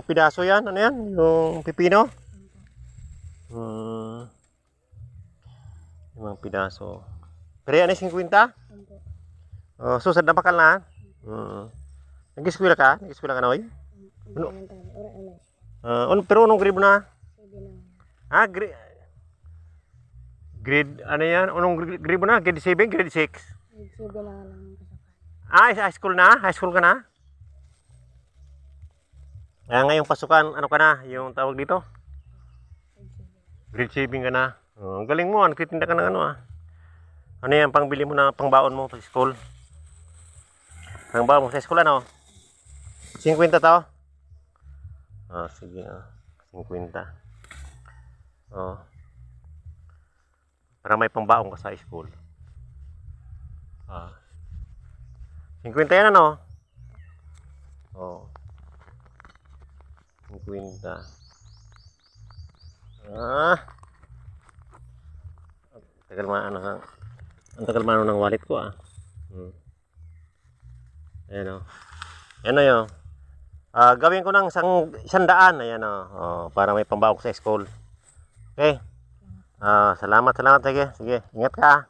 Yung pidaso yan, ano yan? Yung pipino? Hmm. Mga pidaso. Pero yan ay 50? Opo. Oh, susad na bakal na. Hmm. Nag-eskwela ka? Nag-eskwela ka na, oy? Ano? Ora ano? Uh, un- pero unong grade mo na? Na. Ah, grade... Grade, ano yan? Unong gr- grade mo na? Grade 7? Grade 6? Nagsabi na nga lang. Ah, high school na? High school ka na? Ah, ngayong pasukan, ano ka na? Yung tawag dito? Grade 7 ka na. Oh, ang galing mo, ano, kitinda ka ng ano ah. Ano yan, pangbili mo na, pangbaon mo sa school? Pangbaon mo sa school ano? 50 to? Ah, sige ah. 50. Oh. Para may pangbaon ka sa school. Ah. 50 yan ano? Oh. 50. Ah. Tagal ma ano ha. Ang tagal ma ano ng wallet ko ah. Hmm. Ayan o. Ayan o yun. Ah, gawin ko ng isang, isang daan. Ayan o. Oh, para may pambaon ko sa school. Okay. Ah, salamat, salamat. Sige, sige. Ingat ka. ah.